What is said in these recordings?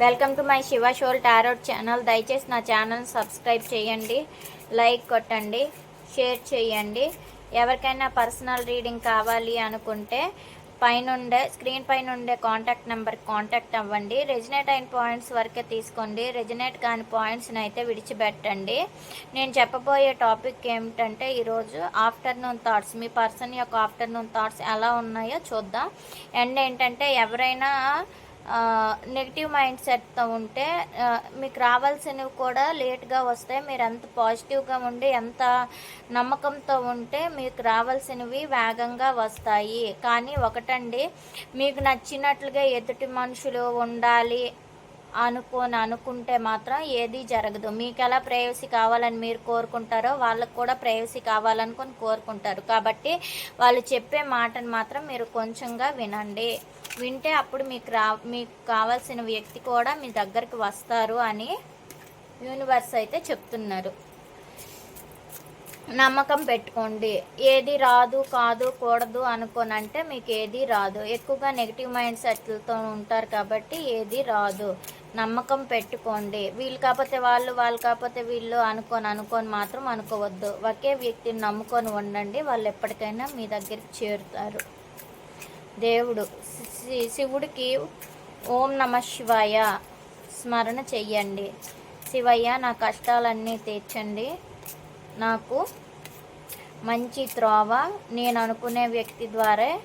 Welcome to my Shiva soul tarot channel. దయచేసి నా channel subscribe చేయండి లైక్ కొట్టండి షేర్ చేయండి. ఎవరికైనా పర్సనల్ రీడింగ్ కావాలి అనుకుంటే పైనుండే స్క్రీన్ పైన ఉండే కాంటాక్ట్ నెంబర్కి కాంటాక్ట్ అవ్వండి. రెజినేట్ అయిన పాయింట్స్ వరకే తీసుకోండి. రెజినేట్ కాని పాయింట్స్ని అయితే విడిచిపెట్టండి. నేను చెప్పబోయే టాపిక్ ఏమిటంటే ఈరోజు ఆఫ్టర్నూన్ థాట్స్. మీ పర్సన్ యొక్క ఆఫ్టర్నూన్ థాట్స్ ఎలా ఉన్నాయో చూద్దాం. అండ్ ఏంటంటే ఎవరైనా నెగిటివ్ మైండ్ సెట్తో ఉంటే మీకు రావాల్సినవి కూడా లేట్గా వస్తాయి. మీరు ఎంత పాజిటివ్గా ఉండి ఎంత నమ్మకంతో ఉంటే మీకు రావాల్సినవి వేగంగా వస్తాయి. కానీ ఒకటండి మీకు నచ్చినట్లుగా ఎదుటి మనుషులు ఉండాలి అనుకోని అనుకుంటే మాత్రం ఏది జరగదు. మీకు ఎలా ప్రేయసి కావాలని మీరు కోరుకుంటారో వాళ్ళకు కూడా ప్రేయసి కావాలనుకొని కోరుకుంటారు. కాబట్టి వాళ్ళు చెప్పే మాటను మాత్రం మీరు కొంచెంగా వినండి. వింటే అప్పుడు మీకు రా మీకు కావాల్సిన వ్యక్తి కూడా మీ దగ్గరికి వస్తారు అని యూనివర్స్ అయితే చెప్తున్నారు. నమ్మకం పెట్టుకోండి. ఏది రాదు కాదు కూడదు అనుకోనంటే మీకు ఏది రాదు. ఎక్కువగా నెగిటివ్ మైండ్ సెట్లతో ఉంటారు కాబట్టి ఏది రాదు. నమ్మకం పెట్టుకోండి. వీళ్ళు కాకపోతే వాళ్ళు వాళ్ళు కాకపోతే వీళ్ళు అనుకొని అనుకొని మాత్రం అనుకోవద్దు. ఒకే వ్యక్తిని నమ్ముకొని ఉండండి. వాళ్ళు ఎప్పటికైనా మీ దగ్గరికి చేరుతారు. దేవుడు శివుడికి ఓం నమ శివాయ స్మరణ చెయ్యండి. శివయ్య నా కష్టాలన్నీ తీర్చండి. నాకు మంచి త్రోవ నేను అనుకునే వ్యక్తి ద్వారా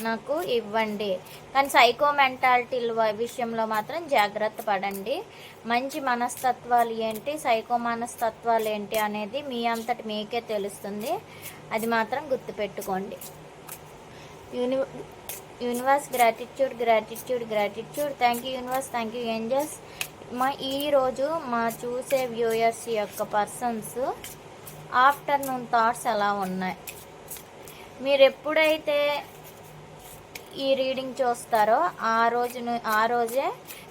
నాకు ఇవ్వండి. కానీ సైకో మెంటాలిటీ విషయంలో మాత్రం జాగ్రత్త పడండి. మంచి మనస్తత్వాలు ఏంటి సైకో మనస్తత్వాలు ఏంటి అనేది మీ అంతటి మీకే తెలుస్తుంది. అది మాత్రం గుర్తుపెట్టుకోండి. Uni universe gratitude gratitude gratitude. Thank you universe. Thank you angels మా ఈరోజు మా చూసే వ్యూయర్స్ యొక్క పర్సన్స్ ఆఫ్టర్నూన్ థాట్స్ ఎలా ఉన్నాయి? మీరు ఎప్పుడైతే ఈ రీడింగ్ చూస్తారో ఆ రోజు ఆ రోజే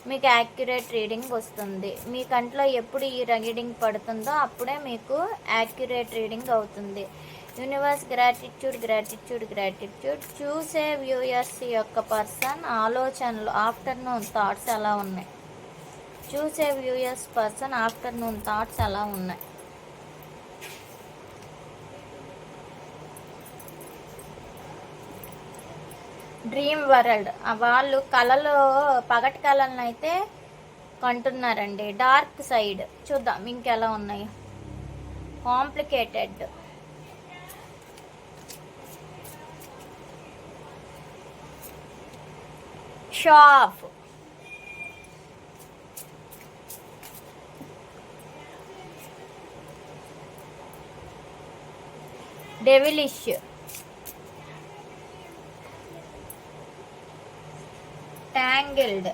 మీకు యాక్యురేట్ రీడింగ్ వస్తుంది. మీ కంట్లో ఎప్పుడు ఈ రీడింగ్ పడుతుందో అప్పుడే మీకు యాక్యురేట్ రీడింగ్ అవుతుంది. యూనివర్స్ గ్రాటిట్యూడ్ గ్రాటిట్యూడ్ గ్రాటిట్యూడ్ చూసే వ్యూయర్స్ యొక్క పర్సన్ ఆలోచనలు ఆఫ్టర్నూన్ థాట్స్ ఎలా ఉన్నాయి. చూసే వ్యూయర్స్ పర్సన్ ఆఫ్టర్నూన్ థాట్స్ ఎలా ఉన్నాయి. డ్రీమ్ వరల్డ్ వాళ్ళు కళలో పగటి కళలను అయితే కంటున్నారండి. డార్క్ సైడ్ చూద్దాం ఇంకెలా ఉన్నాయి? Complicated shop devilish tangled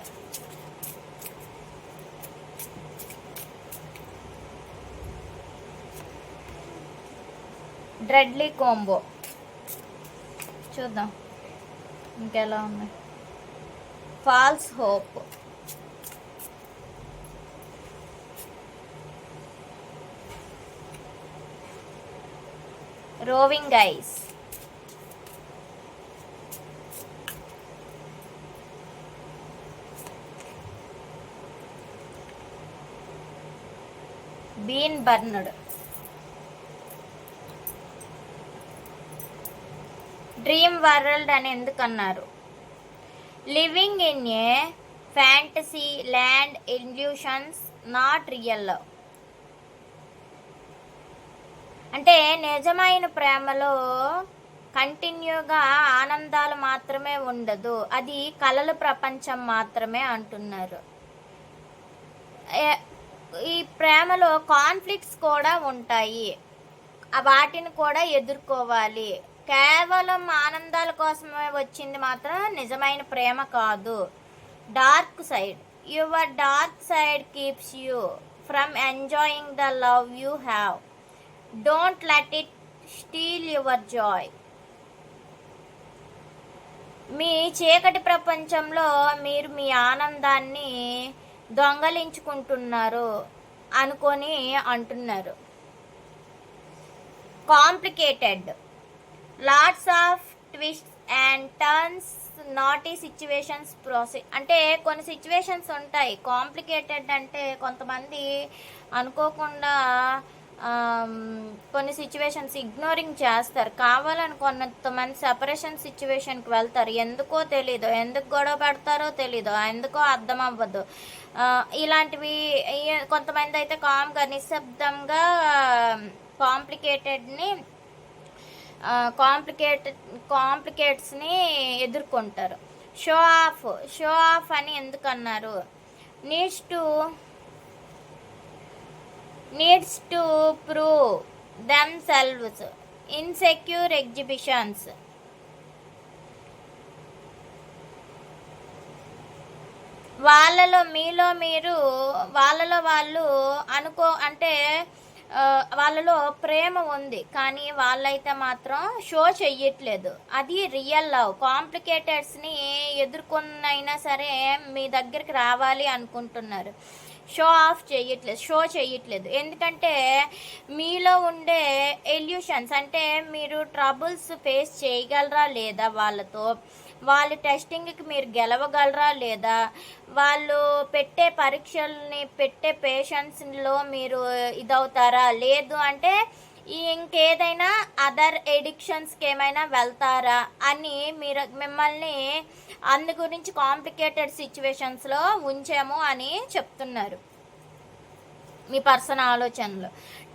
deadly combo చూద్దాం ఇంకెలా ఉన్నాయి false hope. Roving eyes. Been burned. Dream world అని ఎందుకు అన్నారు living in a fantasy land illusions not real. Love అంటే నిజమైన ప్రేమలో కంటిన్యూగా ఆనందాలు మాత్రమే ఉండదు. అది కలల ప్రపంచం మాత్రమే అంటున్నారు. ఈ ప్రేమలో కాన్ఫ్లిక్ట్స్ కూడా ఉంటాయి. వాటిని కూడా ఎదుర్కోవాలి. కేవలం ఆనందాల కోసమే వచ్చింది మాత్రం నిజమైన ప్రేమ కాదు. Dark side. Your dark side keeps you from enjoying the love you have. Don't let it steal your joy. మీ చీకటి ప్రపంచంలో మీరు మీ ఆనందాన్ని దొంగలించుకుంటున్నారు అనుకొని అంటున్నారు. Complicated. Lots of twist and turns naughty situations process అంటే కొన్ని సిచ్యువేషన్స్ ఉంటాయి. కాంప్లికేటెడ్ అంటే కొంతమంది అనుకోకుండా కొన్ని సిచ్యువేషన్స్ ఇగ్నోరింగ్ చేస్తారు. కావాలని కొంతమంది సెపరేషన్ సిచ్యువేషన్కి వెళ్తారు. ఎందుకో తెలీదు. ఎందుకు గొడవ పెడతారో తెలీదు. ఎందుకో అర్థం అవ్వదు. ఇలాంటివి కొంతమంది అయితే కామ్గా నిశ్శబ్దంగా కాంప్లికేటెడ్ని కాంప్లికేట్ కాంప్లికేట్స్ని ఎదుర్కొంటారు. షో ఆఫ్ షో ఆఫ్ అని ఎందుకు అన్నారు needs to needs to prove themselves insecure exhibitions వాళ్ళలో మీలో మీరు వాళ్ళలో వాళ్ళు అనుకో అంటే వాళ్ళలో ప్రేమ ఉంది కానీ వాళ్ళైతే మాత్రం షో చెయ్యట్లేదు. అది రియల్ లవ్ కాంప్లికేటెడ్స్ని ఎదుర్కొన్నైనా సరే మీ దగ్గరికి రావాలి అనుకుంటున్నారు. షో ఆఫ్ చేయట్లేదు షో చేయట్లేదు ఎందుకంటే మీలో ఉండే ఎల్యూషన్స్ అంటే మీరు ట్రబుల్స్ ఫేస్ చేయగలరా లేదా వాళ్ళతో? వాళ్ళ టెస్టింగ్కి మీరు గెలవగలరా లేదా? వాళ్ళు పెట్టే పరీక్షల్ని పెట్టే పేషెంట్స్లో మీరు ఇదవుతారా? లేదు అంటే ఈ ఇంకేదైనా అదర్ ఎడిక్షన్స్కి ఏమైనా వెళ్తారా అని మీరు మిమ్మల్ని అందు గురించి కాంప్లికేటెడ్ సిచ్యువేషన్స్లో ఉంచాము అని చెప్తున్నారు. మీ పర్సన్ ఆలోచనలు.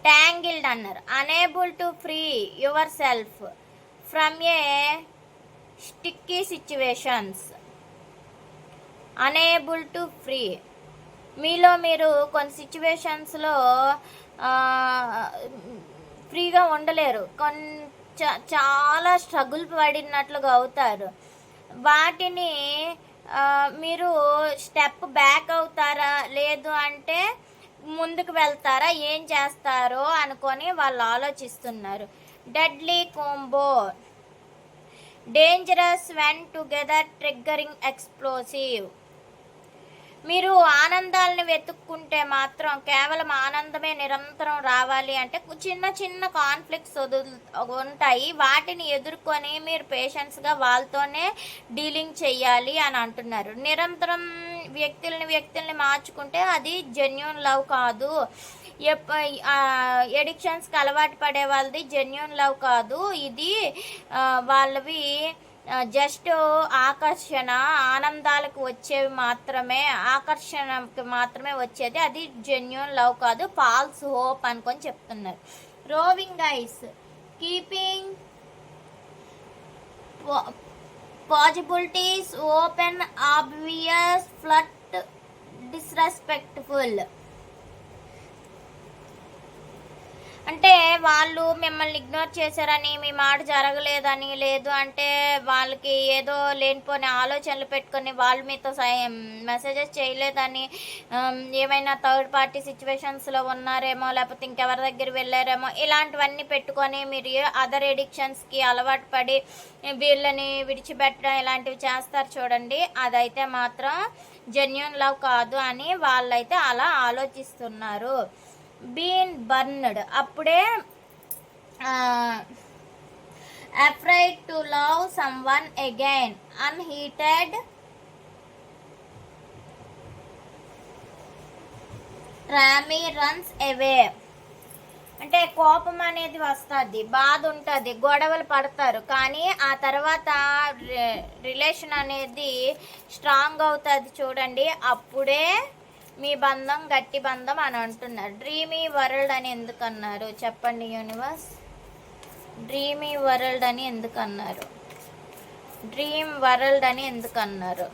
ట్యాంగిల్డ్ అన్నారు. Unable to free yourself from a sticky situations unable to free మీలో మీరు కొన్ని సిచ్యువేషన్స్లో ఫ్రీగా ఉండలేరు. కొంచెం చాలా స్ట్రగుల్ పడినట్లుగా అవుతారు. వాటిని మీరు స్టెప్ బ్యాక్ అవుతారా? లేదు అంటే ముందుకు వెళ్తారా? ఏం చేస్తారో అనుకొని వాళ్ళు ఆలోచిస్తున్నారు. Deadly combo dangerous when together triggering explosive మీరు ఆనందాలను వెతుక్కుంటే మాత్రం కేవలం ఆనందమే నిరంతరం రావాలి అంటే చిన్న చిన్న కాన్ఫ్లిక్ట్స్ ఉంటాయి. వాటిని ఎదుర్కొని మీరు పేషెన్స్గా వాళ్ళతోనే డీలింగ్ చేయాలి అని అంటున్నారు. నిరంతరం వ్యక్తుల్ని వ్యక్తుల్ని మార్చుకుంటే అది జెన్యున్ లవ్ కాదు. ఎడిక్షన్స్కి అలవాటు పడే వాళ్ళది జెన్యున్ లవ్ కాదు. ఇది వాళ్ళవి జస్ట్ ఆకర్షణ ఆనందాలకు వచ్చేవి మాత్రమే ఆకర్షణకి మాత్రమే వచ్చేది. అది జెన్యున్ లవ్ కాదు. ఫాల్స్ హోప్ అనుకొని చెప్తున్నారు. Roving eyes keeping possibilities open obvious flirt disrespectful అంటే వాళ్ళు మిమ్మల్ని ఇగ్నోర్ చేశారని మీ మాట జరగలేదని లేదు అంటే వాళ్ళకి ఏదో లేనిపోని ఆలోచనలు పెట్టుకొని వాళ్ళు మీతో మెసేజెస్ చేయలేదని ఏమైనా థర్డ్ పార్టీ సిచ్యువేషన్స్లో ఉన్నారేమో లేకపోతే ఇంకెవరి దగ్గర వెళ్ళారేమో ఇలాంటివన్నీ పెట్టుకొని మీరు అదర్ ఎడిక్షన్స్కి అలవాటు పడి వీళ్ళని విడిచిపెట్టడం ఇలాంటివి చేస్తారు చూడండి. అదైతే మాత్రం జెన్యున్ లవ్ కాదు అని వాళ్ళైతే అలా ఆలోచిస్తున్నారు. Been burned. అప్పుడే afraid to love someone again unheated ramie runs away అంటే కోపం అనేది వస్తుంది బాధ ఉంటుంది గొడవలు పడతారు. కానీ ఆ తర్వాత రిలేషన్ అనేది స్ట్రాంగ్ అవుతుంది చూడండి. అప్పుడే మీ బంధం గట్టి బంధం అని అంటున్నారు. డ్రీమీ వరల్డ్ అని ఎందుకు అన్నారు చెప్పండి యూనివర్స్. డ్రీమీ వరల్డ్ అని ఎందుకు అన్నారు డ్రీమ్ వరల్డ్ అని ఎందుకు అన్నారు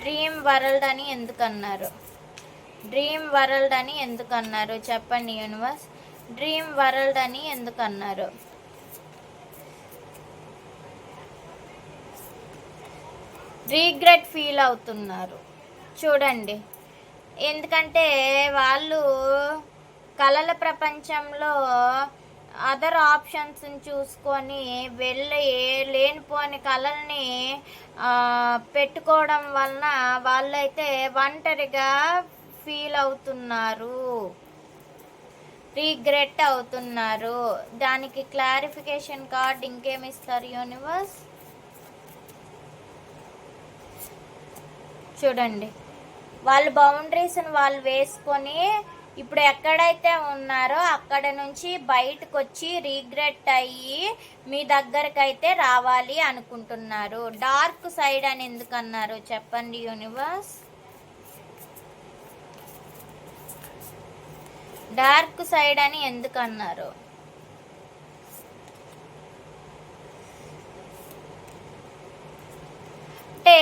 డ్రీమ్ వరల్డ్ అని ఎందుకు అన్నారు డ్రీమ్ వరల్డ్ అని ఎందుకు అన్నారు చెప్పండి యూనివర్స్. డ్రీమ్ వరల్డ్ అని ఎందుకు అన్నారు రీగ్రెట్ ఫీల్ అవుతున్నారు. చూడండి. ఎందుకంటే వాళ్ళు కళల ప్రపంచంలో అదర్ ఆప్షన్స్ చూసుకొని వెళ్ళి లేనిపోని కళల్ని పెట్టుకోవడం వలన వాళ్ళైతే ఒంటరిగా ఫీల్ అవుతున్నారు. రీగ్రెట్ అవుతున్నారు. దానికి క్లారిఫికేషన్ కార్డ్ ఇంకేమి ఇస్తారు యూనివర్స్ చూడండి. వాళ్ళు బౌండరీస్ని వాళ్ళు వేసుకొని ఇప్పుడు ఎక్కడైతే ఉన్నారో అక్కడ నుంచి బయటకు వచ్చి రీగ్రెట్ అయ్యి మీ దగ్గరకు అయితే రావాలి అనుకుంటున్నారు. డార్క్ సైడ్ అని ఎందుకు అన్నారు చెప్పండి యూనివర్స్ డార్క్ సైడ్ అని ఎందుకు అన్నారు అంటే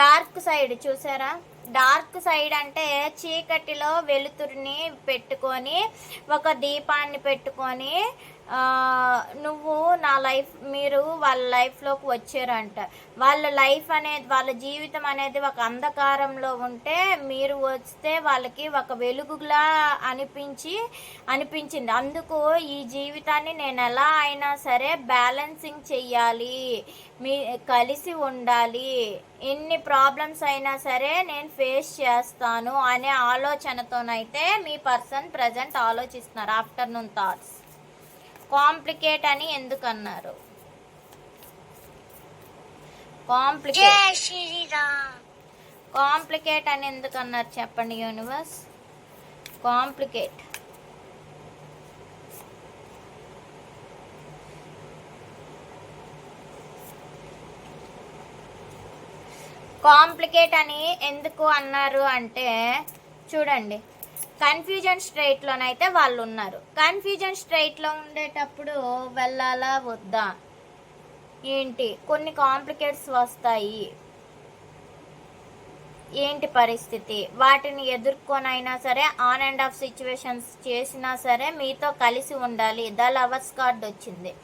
డార్క్ సైడ్ చూసారా? డార్క్ సైడ్ అంటే చీకటిలో వెలుతురిని పెట్టుకొని ఒక దీపాన్ని పెట్టుకొని నువ్వు నా లైఫ్ మీరు వాళ్ళ లైఫ్లోకి వచ్చారంట. వాళ్ళ లైఫ్ అనేది వాళ్ళ జీవితం అనేది ఒక అంధకారంలో ఉంటే మీరు వస్తే వాళ్ళకి ఒక వెలుగులా అనిపించి అనిపించింది. అందుకు ఈ జీవితాన్ని నేను ఎలా అయినా సరే బ్యాలెన్సింగ్ చెయ్యాలి. మీ కలిసి ఉండాలి. ఎన్ని ప్రాబ్లమ్స్ అయినా సరే నేను ఫేస్ చేస్తాను అనే ఆలోచనతోనైతే మీ పర్సన్ ప్రజెంట్ ఆలోచిస్తున్నారు. Afternoon thoughts. కాంప్లికేట్ అని ఎందుకు అన్నారు కాంప్లికేట్. కాంప్లికేట్ అని ఎందుకు అన్నారు చెప్పండి యూనివర్స్? కాంప్లికేట్. కాంప్లికేట్ అని ఎందుకు అన్నారు అంటే చూడండి. కన్ఫ్యూజన్ స్ట్రైట్లోనైతే వాళ్ళు ఉన్నారు కన్ఫ్యూజన్ స్ట్రైట్లో ఉండేటప్పుడు వెళ్ళాలా వద్దా? ఏంటి? కొన్ని కాంప్లికేట్స్ వస్తాయి. ఏంటి పరిస్థితి? వాటిని ఎదుర్కొనైనా సరే ఆన్ అండ్ ఆఫ్ సిచ్యువేషన్స్ చేసినా సరే మీతో కలిసి ఉండాలి. ద లవర్స్ కార్డ్ వచ్చింది.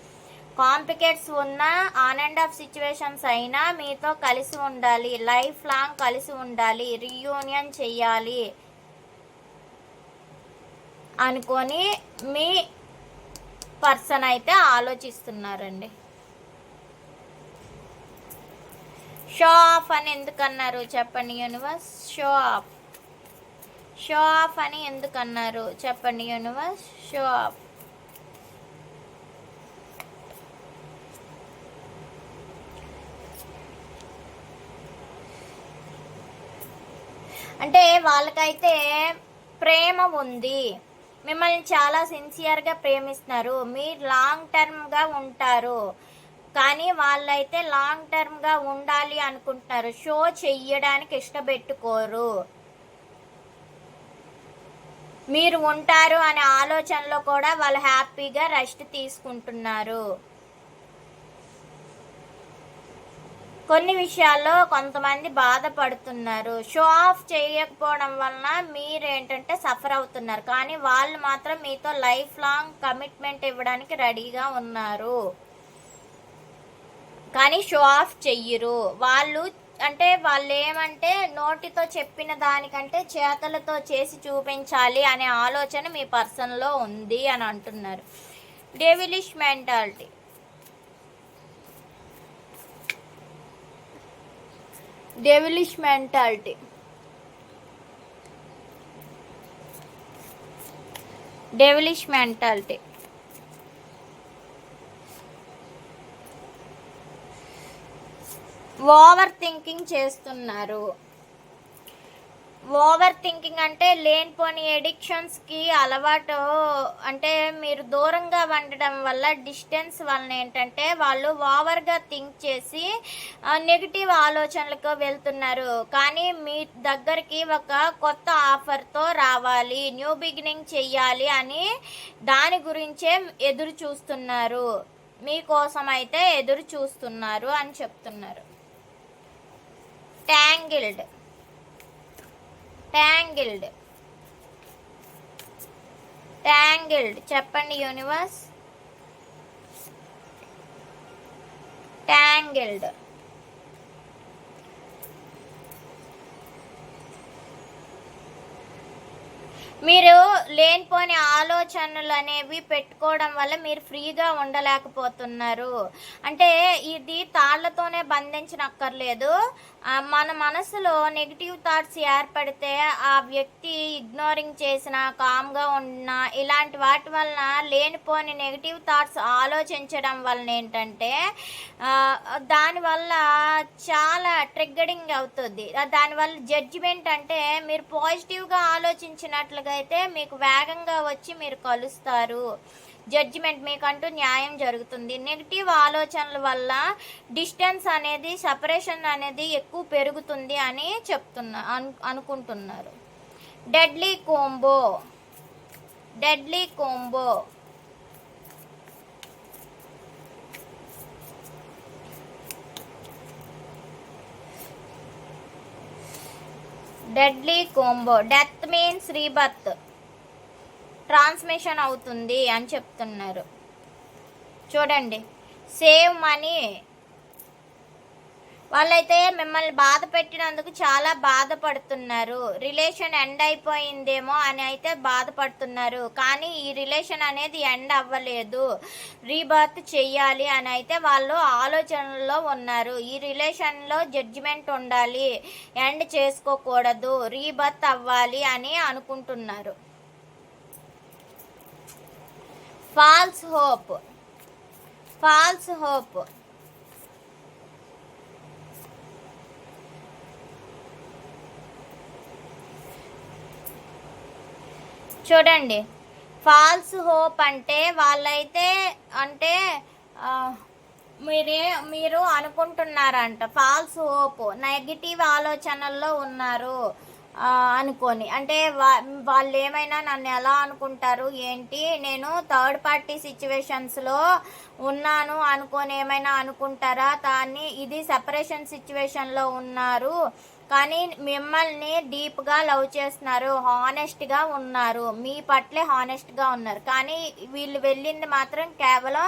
కాంప్లికేట్స్ ఉన్న ఆన్ అండ్ ఆఫ్ సిచ్యువేషన్స్ అయినా మీతో కలిసి ఉండాలి. లైఫ్ లాంగ్ కలిసి ఉండాలి. రీయూనియన్ చెయ్యాలి. అనుకొని మీ పర్సన్ అయితే ఆలోచిస్తున్నారండి. షో ఆఫ్ అని ఎందుకన్నారు చెప్పండి universe? Show off. Show off అని ఎందుకన్నారు చెప్పండి యూనివర్స్? Show of. అంటే వాళ్ళకైతే ప్రేమ ఉంది. మిమ్మల్ని చాలా సిన్సియర్గా ప్రేమిస్తున్నారు. మీరు లాంగ్ టర్మ్గా ఉంటారు. కానీ వాళ్ళైతే లాంగ్ టర్మ్గా ఉండాలి అనుకుంటున్నారు. షో చెయ్యడానికి ఇష్టపెట్టుకోరు. మీరు ఉంటారు అనే ఆలోచనలో కూడా వాళ్ళు హ్యాపీగా రెస్ట్ తీసుకుంటున్నారు. కొన్ని విషయాల్లో కొంతమంది బాధపడుతున్నారు. షో ఆఫ్ చేయకపోవడం వలన మీరు ఏంటంటే సఫర్ అవుతున్నారు. కానీ వాళ్ళు మాత్రం మీతో లైఫ్ లాంగ్ కమిట్మెంట్ ఇవ్వడానికి రెడీగా ఉన్నారు. కానీ షో ఆఫ్ చెయ్యరు. వాళ్ళు అంటే వాళ్ళు ఏమంటే నోటితో చెప్పిన దానికంటే చేతలతో చేసి చూపించాలి అనే ఆలోచన మీ పర్సన్లో ఉంది అని అంటున్నారు. Devilish mentality devilish mentality devilish mentality over thinking చేస్తున్నారు. ఓవర్ థింకింగ్ అంటే లేనిపోని ఎడిక్షన్స్కి అలవాటు అంటే మీరు దూరంగా వండడం వల్ల డిస్టెన్స్ వలన ఏంటంటే వాళ్ళు ఓవర్గా థింక్ చేసి నెగిటివ్ ఆలోచనలకు వెళ్తున్నారు. కానీ మీ దగ్గరికి ఒక కొత్త ఆఫర్తో రావాలి న్యూ బిగినింగ్ చెయ్యాలి అని దాని గురించే ఎదురు చూస్తున్నారు. మీకోసం అయితే ఎదురు చూస్తున్నారు అని చెప్తున్నారు. Tangled tangled. ట్యాంగిల్డ్. చెప్పండి యూనివర్స్. ట్యాంగిల్డ్. మీరు లేనిపోని ఆలోచనలు అనేవి పెట్టుకోవడం వల్ల మీరు ఫ్రీగా ఉండలేకపోతున్నారు. అంటే ఇది తాళ్ళతోనే బంధించనక్కర్లేదు. మన మనసులో నెగిటివ్ థాట్స్ ఏర్పడితే ఆ వ్యక్తి ఇగ్నోరింగ్ చేసిన కామ్గా ఉన్న ఇలాంటి వాటి వలన లేనిపోని నెగిటివ్ థాట్స్ ఆలోచించడం వలన ఏంటంటే దానివల్ల చాలా ట్రిగ్గరింగ్ అవుతుంది. దానివల్ల జడ్జిమెంట్ అంటే మీరు పాజిటివ్గా ఆలోచించినట్లుగా అయితే మీకు వేగంగా వచ్చి మీరు కలుస్తారు. జడ్జిమెంట్ మీకంటూ న్యాయం జరుగుతుంది. నెగిటివ్ ఆలోచనల వల్ల డిస్టెన్స్ అనేది సపరేషన్ అనేది ఎక్కువ పెరుగుతుంది అని చెప్తున్నా అను అనుకుంటున్నారు. Deadly combo deadly combo deadly combo death means rebirth transmission అవుతుంది అని చెప్తున్నారు. చూడండి. సేవ్ మనీ వాళ్ళైతే మిమ్మల్ని బాధ పెట్టినందుకు చాలా బాధపడుతున్నారు. రిలేషన్ ఎండ్ అయిపోయిందేమో అని అయితే బాధపడుతున్నారు. కానీ ఈ రిలేషన్ అనేది ఎండ్ అవ్వలేదు. రీబర్త్ చెయ్యాలి అని అయితే వాళ్ళు ఆలోచనలో ఉన్నారు. ఈ రిలేషన్లో జడ్జిమెంట్ ఉండాలి. ఎండ్ చేసుకోకూడదు. రీబర్త్ అవ్వాలి అని అనుకుంటున్నారు. False hope. False hope. చూడండి. ఫాల్స్ హోప్ అంటే వాళ్ళైతే అంటే మీరే మీరు అనుకుంటున్నారంట. ఫాల్స్ హోప్ నెగిటివ్ ఆలోచనల్లో ఉన్నారు అనుకొని. అంటే వా- వాళ్ళు ఏమైనా నన్ను ఎలా అనుకుంటారు ఏంటి? నేను థర్డ్ పార్టీ సిచ్యువేషన్స్లో ఉన్నాను అనుకొని ఏమైనా అనుకుంటారా? దాన్ని ఇది సెపరేషన్ సిచ్యువేషన్లో ఉన్నారు. కానీ మిమ్మల్ని డీప్గా లవ్ చేస్తున్నారు హానెస్ట్గా ఉన్నారు. మీ పట్లే హానెస్ట్గా ఉన్నారు. కానీ వీళ్ళు వెళ్ళింది మాత్రం కేవలం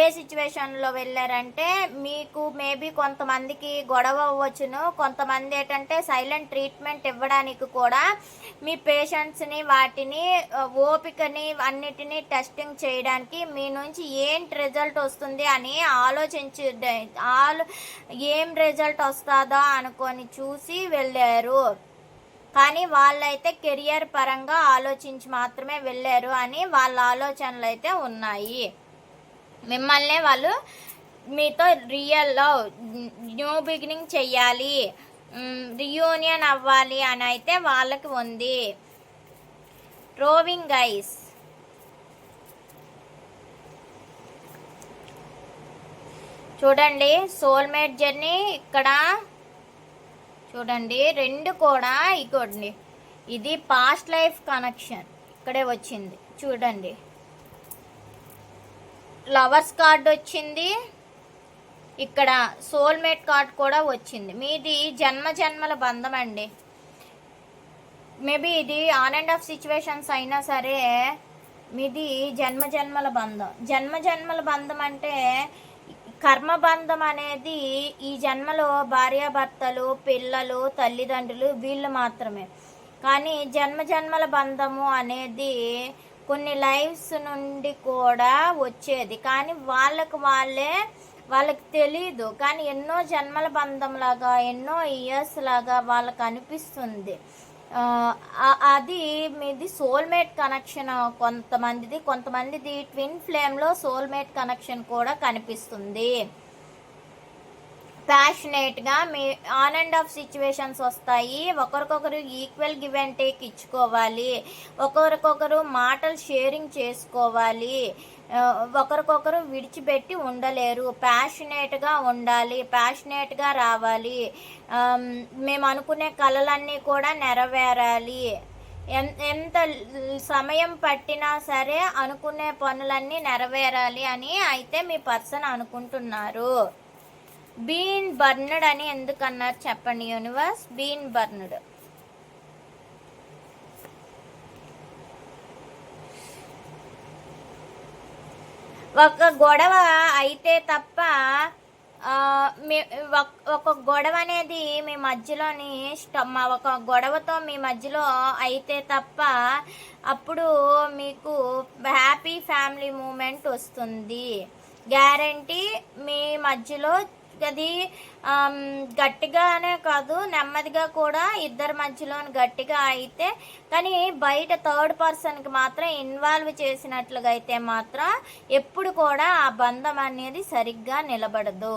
ఏ సిచ్యువేషన్లో వెళ్ళారంటే మీకు మేబీ కొంతమందికి గొడవ అవ్వచ్చును. కొంతమంది ఏంటంటే సైలెంట్ ట్రీట్మెంట్ ఇవ్వడానికి కూడా మీ పేషెంట్స్ని వాటిని ఓపికని అన్నిటినీ టెస్టింగ్ చేయడానికి మీ నుంచి ఏంటి రిజల్ట్ వస్తుంది అని ఆలోచించి ఆలో ఏం రిజల్ట్ వస్తుందో అనుకొని చూసి వెళ్ళారు. కానీ వాళ్ళైతే కెరియర్ పరంగా ఆలోచించి మాత్రమే వెళ్ళారు అని వాళ్ళ ఆలోచనలు అయితే ఉన్నాయి. మిమ్మల్ని వాళ్ళు మీతో రియల్ లవ్ న్యూ బిగినింగ్ చెయ్యాలి. రియూనియన్ అవ్వాలి అని అయితే వాళ్ళకి ఉంది. రోవింగ్ గైస్ చూడండి సోల్మేట్ జర్నీ ఇక్కడ చూడండి రెండు కూడా ఇగోండి. ఇది పాస్ట్ లైఫ్ కనెక్షన్ ఇక్కడే వచ్చింది. చూడండి. లవర్స్ కార్డ్ వచ్చింది. ఇక్కడ సోల్మేట్ కార్డ్ కూడా వచ్చింది. మీది జన్మ జన్మల బంధం అండి. మేబీ ఇది ఆన్ అండ్ ఆఫ్ సిచ్యువేషన్స్ అయినా సరే మీది జన్మ జన్మల బంధం. జన్మ జన్మల బంధం అంటే కర్మ బంధం అనేది ఈ జన్మలో భార్యాభర్తలు పిల్లలు తల్లిదండ్రులు వీళ్ళు మాత్రమే. కానీ జన్మ జన్మల బంధము అనేది కొన్ని లైఫ్స్ నుండి కూడా వచ్చేది. కానీ వాళ్ళకు వాళ్ళే వాళ్ళకి తెలీదు. కానీ ఎన్నో జన్మల బంధం లాగా ఎన్నో ఇయర్స్ లాగా వాళ్ళకు అనిపిస్తుంది. అది మీది సోల్మేట్ కనెక్షన్ కొంతమందిది. కొంతమందిది ట్విన్ ఫ్లేమ్లో సోల్మేట్ కనెక్షన్ కూడా కనిపిస్తుంది. ప్యాషనేట్గా మీ ఆన్ అండ్ ఆఫ్ సిచ్యువేషన్స్ వస్తాయి. ఒకరికొకరు ఈక్వల్ గివ్ అండ్ టేక్ ఇచ్చుకోవాలి. ఒకరికొకరు మాటలు షేరింగ్ చేసుకోవాలి. ఒకరికొకరు విడిచిపెట్టి ఉండలేరు. ప్యాషనేట్గా ఉండాలి. ప్యాషనేట్గా రావాలి. మేము అనుకునే కళలన్నీ కూడా నెరవేరాలి. ఎంత సమయం పట్టినా సరే అనుకునే పనులన్నీ నెరవేరాలి అని అయితే మీ పర్సన్ అనుకుంటున్నారు. బీన్ బర్నడ్ అని ఎందుకన్నారు చెప్పండి యూనివర్స్? బీన్ బర్నడ్. ఒక గొడవ అయితే తప్ప మీ ఒక- ఒక గొడవ అనేది మీ మధ్యలోని మా ఒక గొడవతో మీ మధ్యలో అయితే తప్ప అప్పుడు మీకు హ్యాపీ ఫ్యామిలీ మూమెంట్ వస్తుంది. గ్యారంటీ మీ మధ్యలో అది గట్టిగానే కాదు నెమ్మదిగా కూడా ఇద్దరి మధ్యలో గట్టిగా అయితే కానీ బయట థర్డ్ పర్సన్కి మాత్రం ఇన్వాల్వ్ చేసినట్లుగా అయితే మాత్రం ఎప్పుడు కూడా ఆ బంధం అనేది సరిగ్గా నిలబడదు.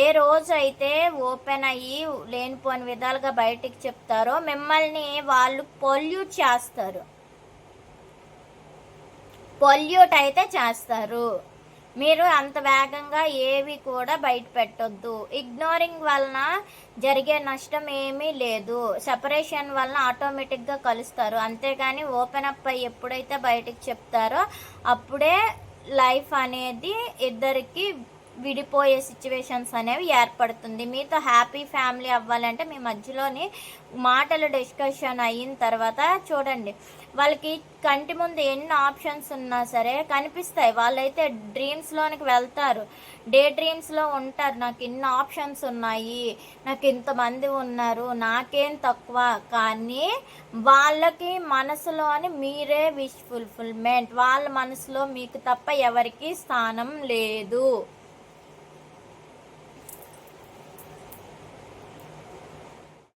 ఏ రోజు అయితే ఓపెన్ అయ్యి లేనిపోని విధాలుగా బయటికి చెప్తారో మిమ్మల్ని వాళ్ళు పొల్యూట్ చేస్తారు. పొల్యూట్ అయితే చేస్తారు. మీరు అంత వేగంగా ఏవి కూడా బయట పెట్టొద్దు. ఇగ్నోరింగ్ వలన జరిగే నష్టం ఏమీ లేదు. సెపరేషన్ వలన ఆటోమేటిక్గా కలుస్తారు. అంతేగాని ఓపెన్ అప్ అయ్యి ఎప్పుడైతే బయటకు చెప్తారో అప్పుడే లైఫ్ అనేది ఇద్దరికి విడిపోయే సిచ్యువేషన్స్ అనేవి ఏర్పడుతుంది. మీతో హ్యాపీ ఫ్యామిలీ అవ్వాలంటే మీ మధ్యలోని మాటలు డిస్కషన్ అయిన తర్వాత చూడండి. వాళ్ళకి కంటి ముందు ఎన్ని ఆప్షన్స్ ఉన్నా సరే కనిపిస్తాయి. వాళ్ళైతే డ్రీమ్స్లోనికి వెళ్తారు. డే డ్రీమ్స్లో ఉంటారు. నాకు ఇన్ని ఆప్షన్స్ ఉన్నాయి. నాకు ఇంతమంది ఉన్నారు. నాకేం తక్కువ. కానీ వాళ్ళకి మనసులోని మీరే విష్ ఫుల్ఫిల్మెంట్ వాళ్ళ మనసులో మీకు తప్ప ఎవరికీ స్థానం లేదు.